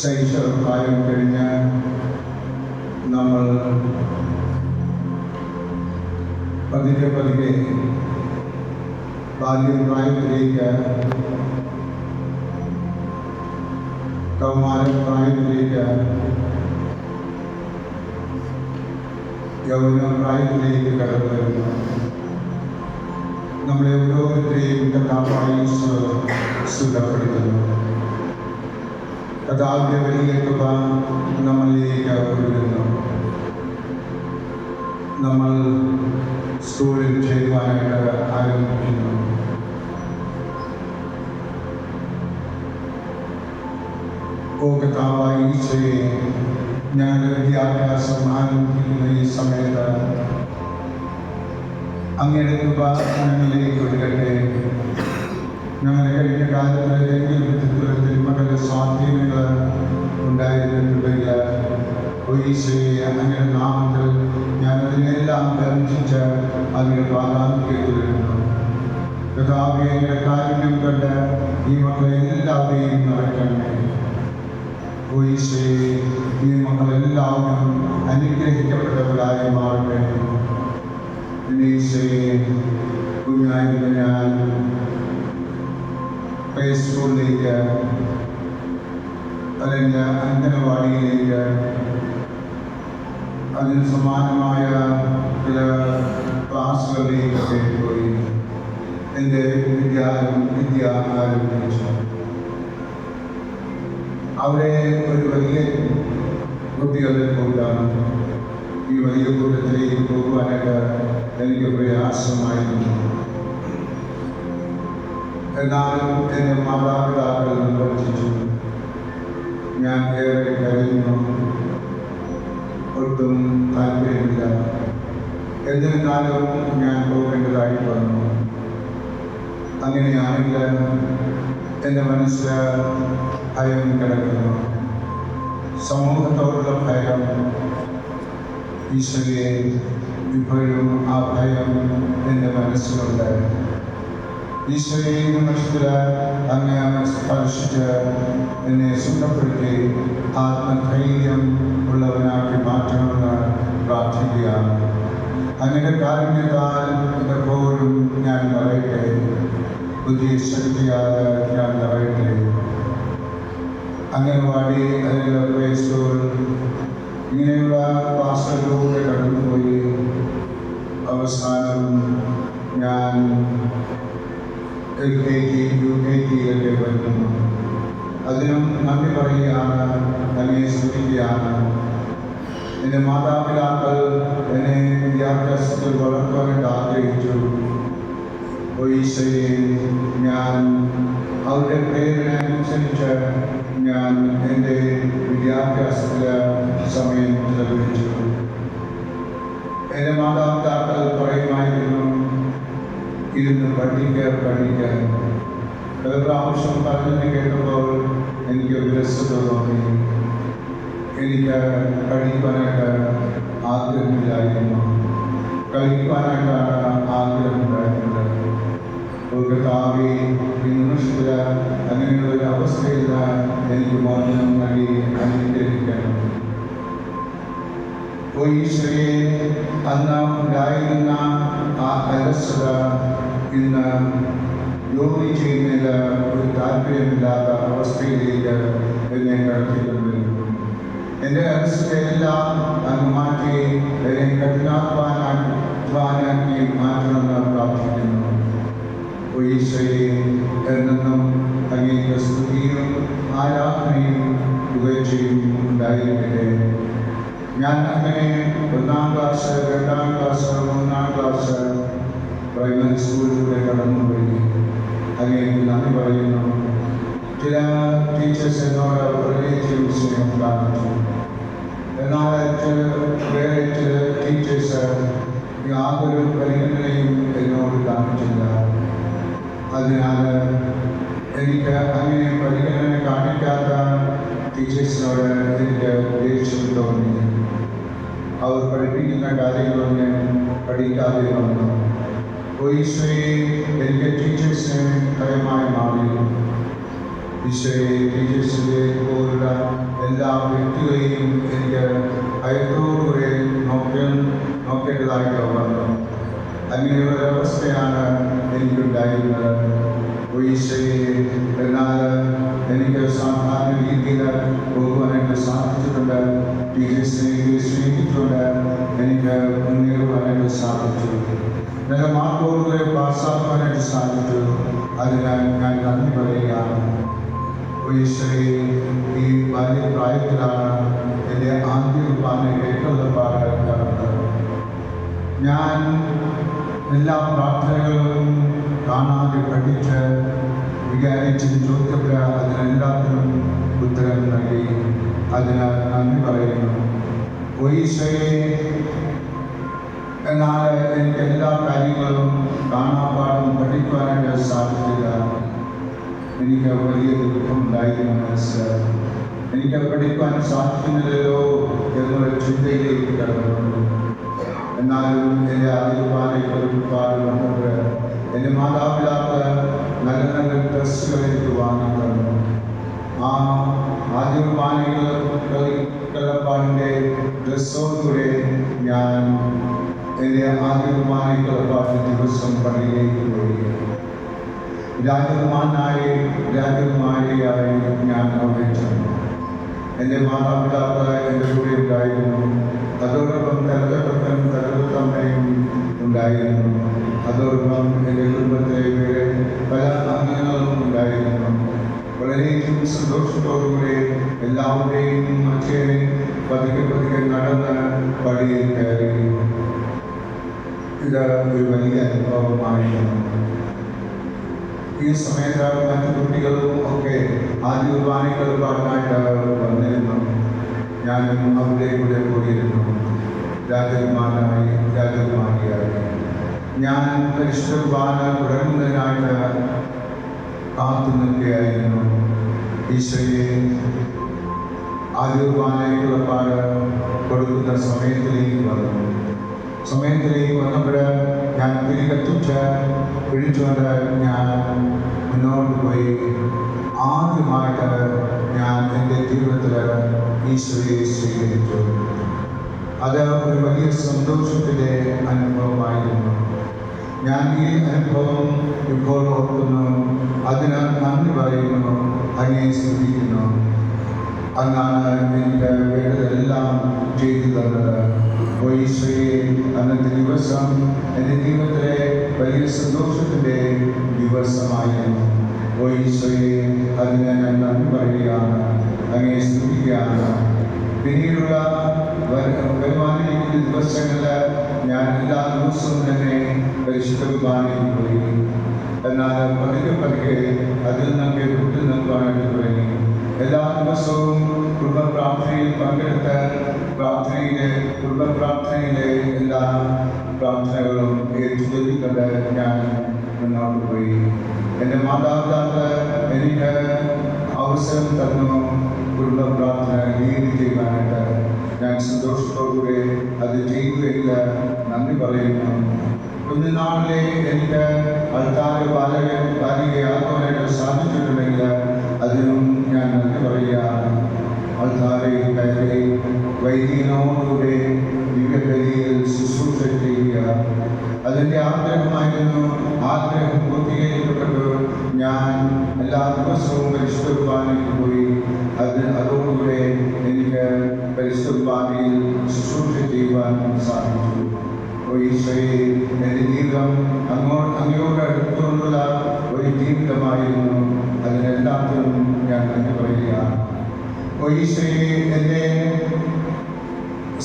ശൈശവ പ്രായം കഴിഞ്ഞ് നമ്മൾ പതുക്കെ പതുക്കെ ബാല്യപ്രായത്തിലേക്ക് കൗമാരപ്രായത്തിലേക്ക് പ്രായത്തിലേക്ക് യൗവന പ്രായത്തിലേക്ക് കടന്നു വരുന്നു നമ്മളെ ഓരോരുത്തരെയും കഥാവായി സുഖപ്പെടുത്തുന്നു. കഥാവിന്റെ വലിയ കൃപ നമ്മളിലേക്ക് ഒഴുകുന്നു നമ്മൾ സ്കൂളിൽ ചേരുവാനായിട്ട് ആരംഭിക്കുന്നു. ഓ കഥാവായി ഈശോയെ ഞാൻ വിദ്യാഭ്യാസം ആരംഭിക്കുന്ന ഈ സമയത്ത് അങ്ങയുടെ കൃപ ഞങ്ങളിലേക്ക് ഒഴുകട്ടെ. ഞങ്ങൾ കഴിഞ്ഞ കാലത്ത് ഉണ്ടായിരുന്നിട്ടുണ്ടെങ്കിൽ ഒരീശയെ അങ്ങയുടെ നാമത്തിൽ ഞാൻ അതിനെല്ലാം അങ്ങയുടെ പാതാന്തിയെ തുടരുന്നു കഥാവെ അങ്ങയുടെ കാരുണ്യം കണ്ട് ഈ മക്കളെ എല്ലാവരെയും നിറയ്ക്കണമേ. ഒരീശയെ ഈ മക്കളെല്ലാവരും അനുഗ്രഹിക്കപ്പെട്ടവരായി മാറട്ടെ. ഈശോയെ കുഞ്ഞായിരുന്ന ഞാൻ പ്ലേ സ്കൂളിലേക്ക് അല്ലെങ്കിൽ അംഗനവാടിയിലേക്ക് അതിന് സമാനമായ ചില ക്ലാസ്സുകളിലേക്കൊക്കെ പോയി എന്റെ വിദ്യാലയം വിദ്യ ആരംഭിച്ചു അവരെ ഒരു വലിയ കുട്ടികളെ കൊണ്ടാണ് ഈ വലിയ കൂട്ടത്തിലേക്ക് പോകുവാനായിട്ട് എനിക്ക് പ്രയാസമായിരുന്നു എന്നാലും എന്റെ മാതാപിതാക്കൾ നിർബന്ധിച്ചു ഞാൻ ഏറെ കരുതുന്നു ഒട്ടും താല്പര്യമില്ല. എന്നിരുന്നാലും ഞാൻ പോകേണ്ടതായി വന്നു. അങ്ങനെയാണെങ്കിൽ എന്റെ മനസ്സിൽ ഭയം കിടക്കുന്നു. സമൂഹത്തോടുള്ള ഭയം ഈശ്വരയെ ഇപ്പോഴും ആ ഭയം എന്റെ മനസ്സിലുണ്ട് ഈശ്വരയെ നിമിഷത്തിൽ അങ്ങ് സ്പർശിച്ച് എന്നെ സുഖപ്പെടുത്തി ആത്മധൈര്യം ഉള്ളവനാക്കി മാറ്റണമെന്ന് പ്രാർത്ഥിക്കുക അങ്ങനെ കാരുണ്യത്താൽ എപ്പോഴും ഞാൻ നിറയട്ടെ. പുതിയ ശക്തിയാൽ ഞാൻ നിറയട്ടെ. അംഗൻവാടി അതിലുള്ള പ്ലേ സ്കൂൾ ഇങ്ങനെയുള്ള ക്ലാസ്സുകളിലൂടെ കടന്നുപോയി അവസാനം ഞാൻ L K G U K ജിയിലൊക്കെ വരുന്നു അതിനും നന്ദി പറയുകയാണ് തന്നെ സ്തുതിക്കുകയാണ്. എന്റെ മാതാപിതാക്കൾ എന്നെ വിദ്യാഭ്യാസത്തിൽ വളർത്താനായിട്ട് ആഗ്രഹിച്ചു. ഈശോയെ ഞാൻ അവരുടെ പേരിനനുസരിച്ച് ഞാൻ എന്റെ വിദ്യാഭ്യാസത്തിൽ സമയം ചെലവഴിച്ചു. എന്റെ മാതാപിതാക്കൾ പറയുമായിരുന്നു ഇരുന്ന് പഠിക്കുക പഠിക്കാൻ പല പ്രാവശ്യം പറഞ്ഞെന്ന് കേട്ടപ്പോൾ എനിക്ക് വിരസത തോന്നി. എനിക്ക് പഠിക്കാനായിട്ട് ആഗ്രഹമില്ലായിരുന്നു. കളിക്കാനായിട്ടാണ് ആഗ്രഹമുണ്ടായിരുന്നത്. ഒരു ഈ നിമിഷത്തിൽ അങ്ങനെയുള്ള ഒരു അവസ്ഥയിൽ എനിക്ക് മോചനം നൽകി അനുഗ്രഹിക്കണം ഓ ഈശ്വരയെ അന്ന് ഉണ്ടായിരുന്ന ആ അലസത ഇന്ന് ജോലി ചെയ്യുന്നതിൽ ഒരു താല്പര്യമില്ലാത്ത അവസ്ഥയിലേക്ക് എന്നെ കടത്തിക്കൊണ്ടിരുന്നു എന്റെ അലസതയെല്ലാം അങ്ങ് മാറ്റി എന്നെ കഠിനാത്മാനാക്കി മാറ്റണമെന്ന് പ്രാർത്ഥിക്കുന്നു. ഈശോയെ എന്നെന്നും അങ്ങേക്ക് സ്തുതിയും ആരാധനയും ഉപേക്ഷയും ഉണ്ടായിരിക്കട്ടെ. ഞാൻ അങ്ങനെ ഒന്നാം ക്ലാസ് രണ്ടാം ക്ലാസ് മൂന്നാം ക്ലാസ് പ്രൈമറി സ്കൂളിലൂടെ കടന്നുപോയി അങ്ങേക്ക് നന്ദി പറയുന്നു. ചില ടീച്ചേഴ്സ് എന്നോട് റിലേറ്റീവ് സ്നേഹം കാണിച്ചു. എന്നാൽ വേറെ ചില ടീച്ചേഴ്സ് യാതൊരു പരിഗണനയും എന്നോട് കാണിച്ചില്ല. അതിനാൽ എനിക്ക് അങ്ങനെ പരിഗണന കാണിക്കാത്ത ടീച്ചേഴ്സിനോട് ഇതിന്റെ ദേഷ്യം തോന്നി അവർ പഠിപ്പിക്കുന്ന കാര്യങ്ങളൊന്നും പഠിക്കാതെ വന്നു. ഈശോയെ എന്റെ ടീച്ചേഴ്സിന് ഭയമായി മാറി. ഈശോയെ ടീച്ചേഴ്സിന്റെ പോലുള്ള എല്ലാ വ്യക്തികളെയും എനിക്ക് ഭയത്തോടുകൂടെ നോക്കാൻ നോക്കേണ്ടതായിട്ട് വന്നു. അങ്ങനെയുള്ള ഒരവസ്ഥയാണ് എനിക്കുണ്ടായിരുന്നത്. ഈശോയെ എന്നാൽ എനിക്ക് സാധാരണ ടീച്ചേഴ്സിനെ സ്നേഹിച്ചിട്ടുണ്ട് എനിക്ക് മുന്നേറുവാനായിട്ട് സാധിച്ചു നല്ല മാർക്കോടുകൂടെ പാസ്സാക്കുവാനായിട്ട് സാധിച്ചു അതിനാൽ ഞാൻ നന്ദി പറയുകയാണ് ഓ ഈശോയെ ഈ വലിയ പ്രായത്തിലാണ് എന്റെ ആദ്യ കുർബാന കേട്ടുള്ള പാട് കടന്നത് ഞാൻ എല്ലാ പ്രാർത്ഥനകളും കാണാതെ പഠിച്ച് വിചാരിച്ച് ചോദ്യപ്പെട്ട അതിനെല്ലാത്തിനും ഉത്തരം നൽകി അതിനാൽ നന്ദി പറയുന്നു ഒയ്സയെ എന്നാൽ എനിക്ക് എല്ലാ കാര്യങ്ങളും കാണാപ്പാടും പഠിക്കുവാനായിട്ട് സാധിച്ചില്ല എനിക്ക് വലിയ ദുഃഖമുണ്ടായിരുന്നു മനസ്സ് എനിക്ക് പഠിക്കുവാൻ സാധിക്കുന്നില്ലല്ലോ എന്നുള്ള ചിന്തയിലേക്ക് കടന്നു എന്നാലും എന്റെ ആദ്യപാലയ്ക്ക് ഒരുപാട് വന്നത് എന്റെ മാതാപിതാക്കൾ നല്ല നല്ല ഡ്രസ്സുകൾ എനിക്ക് വാങ്ങി തന്നു ആ ആദ്യപാലകളുടെ ഡ്രസ്സോടുകൂടെ ഞാൻ എന്റെ ആദ്യപാലകളുടെ ദിവസം പള്ളിയിലേക്ക് പോയി രാജകുമാരനായി രാജകുമാരിയായി ഞാൻ അവിടെ ചെന്നു. എന്റെ മാതാപിതാക്കൾ എന്റെ കൂടെ ഉണ്ടായിരുന്നു. അതോടൊപ്പം തലതട്ടപ്പൻ തലതത്തമ്മയും ഉണ്ടായിരുന്നു. അതോടൊപ്പം എന്റെ കുടുംബത്തിലെ വേറെ പല അംഗങ്ങളും ഉണ്ടായിരുന്നു. വളരെയധികം സന്തോഷത്തോടുകൂടെ എല്ലാവരുടെയും മറ്റേ പതുക്കെ പതുക്കെ നടന്ന് പടിയിൽ കയറി. ഇത് ഒരു വലിയ അനുഭവമായിരുന്നു. ഈ സമയത്ത് മറ്റു കുട്ടികളും ഒക്കെ ആദ്യ കുർബാനകൾ പാടാനായിട്ട് വന്നിരുന്നു. ഞാനും അവരുടെ കൂടെ പോയിരുന്നു രാജകുമാരനായി രാജകുമാരിയായി ഞാൻ പരിശുദ്ധ തുടങ്ങുന്നതിനായിട്ട് കാത്തു നിൽക്കുകയായിരുന്നു. ഈശോയെ ആദ്യ പാൽ കൊടുക്കുന്ന സമയത്തിലേക്ക് വന്നു. സമയത്തിലേക്ക് വന്നപ്പോൾ ഞാൻ തിരികെത്തിച്ച് പിടിച്ചുകൊണ്ട് ഞാൻ മുന്നോട്ട് പോയി. ആദ്യമായിട്ട് ഞാൻ എന്റെ ജീവിതത്തിൽ ഈശ്വരയെ സ്വീകരിച്ചു. അത് ഒരു വലിയ സന്തോഷത്തിന്റെ അനുഭവമായിരുന്നു. ഞാൻ ഈ അനുഭവം ഇപ്പോൾ ഓർക്കുന്നു. അതിനാൽ നന്ദി പറയുന്നു. അതിനെ സ്തുതിക്കുന്നു. അന്നാണ് എനിക്ക് വേണ്ടതെല്ലാം ചെയ്തു തന്നത്. ഈശോയെ അന്നത്തെ ദിവസം എന്റെ ജീവിതത്തിലെ വലിയ സന്തോഷത്തിന്റെ ദിവസമായിരുന്നു ഈശോയെ അതിന് ഞാൻ നന്ദി പറയുകയാണ് അങ്ങനെ സ്തുതിക്കുകയാണ്. പിന്നീടുള്ള വരുമാനിക്കുന്ന ദിവസങ്ങളിൽ ഞാൻ എല്ലാ ദിവസവും തന്നെ പരിശുദ്ധ കുർബാനയിൽ പോയി. എന്നാൽ പതുക്കെ പതുക്കെ അതിൽ നിന്നൊക്കെ വിട്ടു നിൽക്കുവാനായിട്ട് എല്ലാ ദിവസവും കുടുംബപ്രാർത്ഥനയിൽ പങ്കെടുത്ത് പ്രാർത്ഥനയിലെ കുടുംബപ്രാർത്ഥനയിലെ എല്ലാ പ്രാർത്ഥനകളും ഏറ്റുചൊല്ലിക്കൊണ്ട് ഞാൻ മുന്നോട്ട് പോയി. എന്റെ മാതാപിതാക്കൾ എനിക്ക് അവസരം തന്നു കുടുംബ പ്രാർത്ഥന ലീഡ് ചെയ്യുവാനായിട്ട്. ഞാൻ സന്തോഷത്തോടുകൂടി അത് ചെയ്യുകയില്ല നന്ദി പറയുന്നു. കുഞ്ഞുനാളിലെ എനിക്ക് അൾത്താറ് ബാലക ബാലികയാക്കുവാനായിട്ട് സാധിച്ചിട്ടുണ്ടെങ്കിൽ അതിനും ഞാൻ നന്ദി പറയുകയാണ്. അൾത്താരയിൽ കയറി വൈദികനോടുകൂടെ ദിവ്യഗതിയിൽ ശുശ്രൂഷ ചെയ്യുക അതിന്റെ ആഗ്രഹമായിരുന്നു ആഗ്രഹം പൂർത്തീകരിക്കപ്പെട്ടു. ഞാൻ എല്ലാ ദിവസവും പരിശുദ്ധ കുർബാനയ്ക്ക് പോയി. അത് അതോടുകൂടെ എനിക്ക് പരിശുദ്ധ കുർബാനയിൽ ശുശ്രൂഷ ചെയ്യുവാൻ സാധിച്ചു. ഓ എന്റെ ജീവിതം അങ്ങോ അങ്ങയോട് അടുത്തുകൊണ്ടുള്ള ഒരു ജീവിതമായിരുന്നു. അതിനെല്ലാത്തിനും ഞാൻ നന്ദി പറയുകയാണ്. ഓ എന്റെ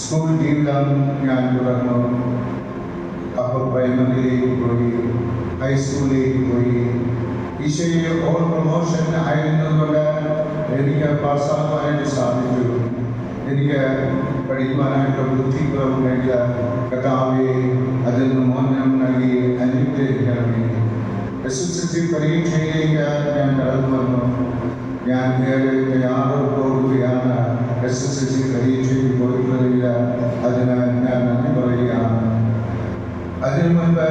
സ്കൂൾ ജീവിതം ഞാൻ തുടർന്നു. അപ്പോൾ പ്രൈമറിയിലേക്ക് പോയി ഹൈസ്കൂളിലേക്ക് പോയി. ഈശോയെ ഓൾ പ്രൊമോഷൻ ആയിരുന്നതുകൊണ്ട് എനിക്ക് പാസ്സാകുവാനായിട്ട് സാധിച്ചു. എനിക്ക് പഠിക്കുവാനായിട്ട് ബുദ്ധിക്കുറവുണ്ടെങ്കിൽ കഥാവെ അതിൽ നിന്ന് മോചനം നൽകി. എസ് എസ് എൽ സി പരീക്ഷയിലേക്ക് ഞാൻ കടന്നു വന്നു ഞാൻ ഏറെ തയ്യാറെടുപ്പോടുകൂടിയാണ് എസ് എസ് എൽ സി പരീക്ഷയിൽ പോയിട്ടുള്ളതില്ല അതിനാൽ ഞാൻ നന്ദി പറയുകയാണ്. അതിനു മുൻപ്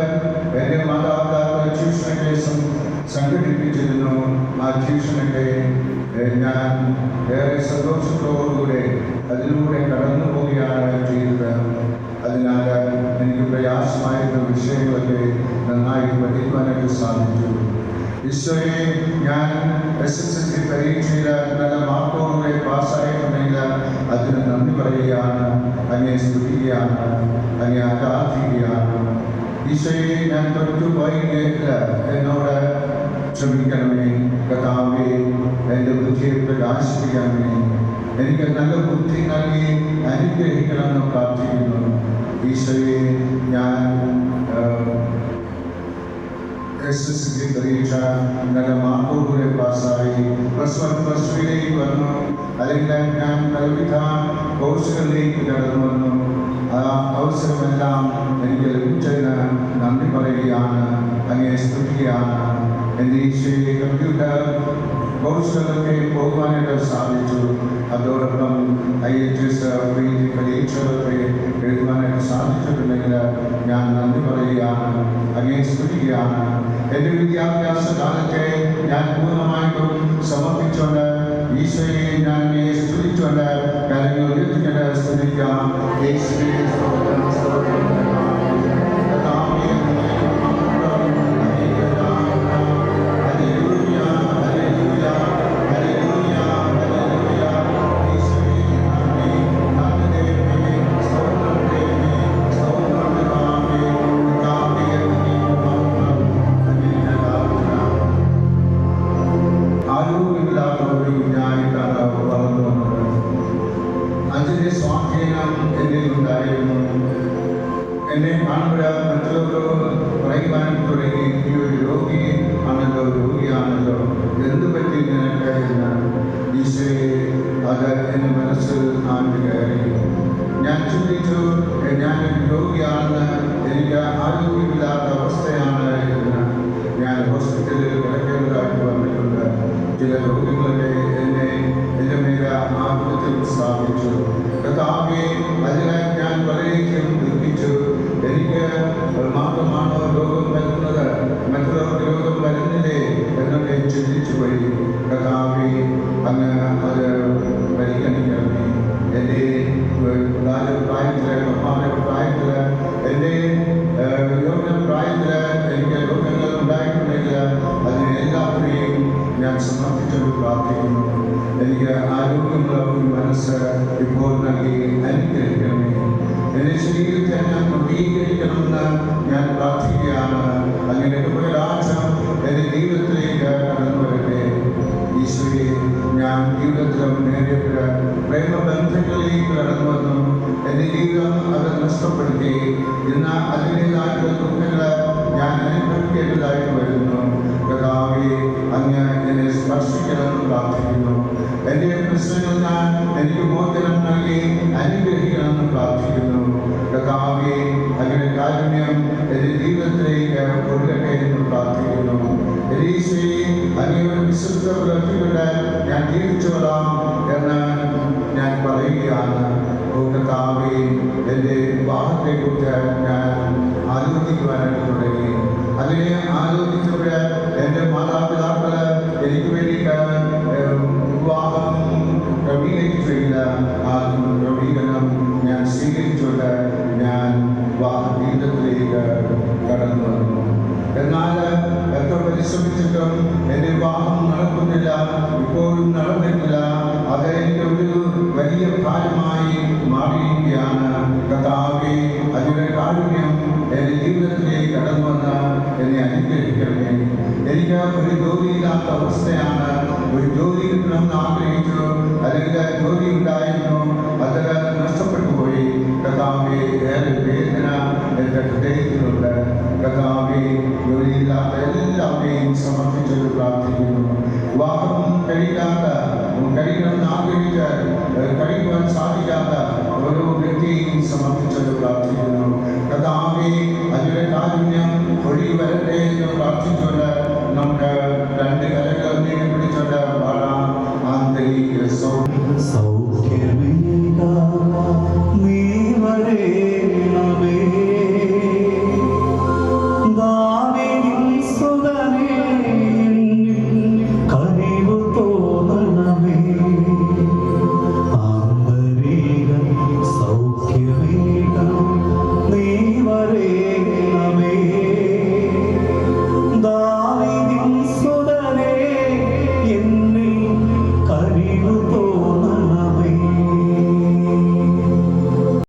എന്റെ മാതാപിതാക്കൾ ട്യൂഷൻ കേസും സംഘടിപ്പിച്ചിരുന്നു. ആ ഞാൻ ഏറെ സന്തോഷത്തോടുകൂടെ അതിലൂടെ കടന്നു പോവുകയാണ് ചെയ്തത്. അതിനാൽ എനിക്ക് പ്രയാസമായിരുന്ന വിഷയങ്ങളൊക്കെ നന്നായി പഠിക്കുവാനായിട്ട് സാധിച്ചു ഈശോയെ ഞാൻ എസ് എസ് എൽ സി പരീക്ഷയിൽ നല്ല മാർക്കോടുകൂടെ പാസ്സായിട്ടുണ്ടെങ്കിൽ അതിന് നന്ദി പറയുകയാണ്. അങ്ങനെ സ്തുതിക്കുകയാണ്. അങ്ങനെ ആരാധിക്കുകയാണ്. ഈശോയെ ഞാൻ തൊട്ടുപോയി എന്നോട് ക്ഷമിക്കണമേ. കഥാവേ എന്റെ ബുദ്ധിയെ പ്രകാശിപ്പിക്കണമേ. എനിക്ക് നല്ല ബുദ്ധി നൽകി അനുഗ്രഹിക്കണമെന്ന് പ്രാർത്ഥിക്കുന്നു. ഈശോയെ ഞാൻ എസ് എസ് സി പരീക്ഷ നല്ല മാർക്കോടുകൂടെ പാസ്സായി. പ്ലസ് വൺ പ്ലസ് ടുവിലേക്ക് വന്നു. അല്ലെങ്കിൽ ഞാൻ പലവിധ കോഴ്സുകളിലേക്ക് കടന്നു വന്നു ആ അവസരമെല്ലാം എനിക്ക് ലഭിച്ചതിന് നന്ദി പറയുകയാണ്. അങ്ങനെ സ്തുതിക്കുകയാണ് എന്റെ ഈശ്വരി കമ്പ്യൂട്ടർ കോഴ്സുകളിലൊക്കെ പോകുവാനായിട്ട് സാധിച്ചു. അതോടൊപ്പം ഐ എച്ച് എസ് പരീക്ഷകളൊക്കെ എഴുതുവാനായിട്ട് സാധിച്ചിട്ടുണ്ടെങ്കിൽ ഞാൻ നന്ദി പറയുകയാണ്. അങ്ങനെ സ്തുതിക്കുകയാണ് എന്റെ വിദ്യാഭ്യാസ കാലത്തെ ഞാൻ പൂർണമായിട്ടും സമർപ്പിച്ചുകൊണ്ട് ഈശോയെ ഞാൻ അങ്ങയെ സ്തുതിച്ചുകൊണ്ട് കാര്യങ്ങൾ ഉയർത്തിക്കൊണ്ട് സ്തുതിക്കാം. എന്ത് പറ്റി നിനക്ക് എന്ന് ഈശോയെ അത് എന്റെ മനസ്സിൽ ആണ്ട് കയറി ഞാൻ ചിന്തിച്ചു ഇപ്പോൾ നൽകി അനുഗ്രഹിക്കണമേ എന്റെ ശരീരത്തെ ഞാൻ ക്രമീകരിക്കണമെന്ന് ഞാൻ പ്രാർത്ഥിക്കുകയാണ് അങ്ങനെ ഉപരാജം എന്റെ ജീവിതത്തിലേക്ക് കടന്നു വരട്ടെ ഈശോയെ ഞാൻ ജീവിതത്തിൽ നേരിട്ട് പ്രേമബന്ധങ്ങളിലേക്ക് കടന്നു വന്നു എന്റെ ജീവിതം അത് നഷ്ടപ്പെടുത്തി ഇന്ന് അതിന്റെതായിട്ടുള്ള ദുഃഖങ്ങൾ ഞാൻ അനുഭവിക്കേണ്ടതായിട്ട് വരുന്നു കഥാവെ അങ്ങ് എന്നെ സ്പർശിക്കണമെന്ന് പ്രാർത്ഥിക്കുന്നു എന്റെ പ്രശ്നങ്ങൾ ഞാൻ എനിക്ക് മോചനം നൽകി അനുഗ്രഹിക്കണമെന്ന് പ്രാർത്ഥിക്കുന്നു. കഥാവെ അങ്ങനെ കാരുണ്യം എന്റെ ജീവിതത്തിലേക്ക് കൊടുക്കട്ടെ എന്ന് പ്രാർത്ഥിക്കുന്നു. എലീശയെ വിശുദ്ധ പുലർത്തിക്കൊണ്ട് ഞാൻ ജീവിച്ചോളാം എന്ന് ഞാൻ പറയുകയാണ്. കർത്താവേ എന്റെ വിവാഹത്തെക്കുറിച്ച് ഞാൻ ആലോചിക്കുവാനായിട്ട് തുടങ്ങി. അതിനെ ആലോചിച്ചപ്പോൾ ഭാരമായി മാറിയിരിക്കുകയാണ്. കഥാവെ അതിയുടെ കാരുണ്യം എന്റെ ജീവിതത്തിലേക്ക് കടന്നു വന്ന് എന്നെ അനുഗ്രഹിക്കണമേ. എനിക്ക് ഒരു ജോലിയില്ലാത്ത അവസ്ഥയാണ്. ഒരു ജോലി കിട്ടണമെന്ന് ആഗ്രഹിച്ചു അല്ലെങ്കിൽ ജോലി ഉണ്ടായിരുന്നു അത് നഷ്ടപ്പെട്ടു പോയി. കഥാവെ ഏറെ വേദന എന്റെ ഹൃദയത്തിലുണ്ട്. കഥാവെ ജോലിയില്ലാത്ത എല്ലാവരെയും സമർപ്പിച്ചത് പ്രാർത്ഥിക്കുന്നു. വിവാഹം കഴിക്കാത്ത കഴിക്കണമെന്ന് ആഗ്രഹിച്ച് ഏഹ്, കഴിക്കുവാൻ സാധിക്കാത്ത ഓരോ വ്യക്തിയെയും സമർപ്പിച്ചത് പ്രാർത്ഥിക്കുന്നു കഥാവെ അതിയുടെ കാരുണ്യം ഒഴുകി വരട്ടെ എന്ന് പ്രാർത്ഥിച്ചുകൊണ്ട്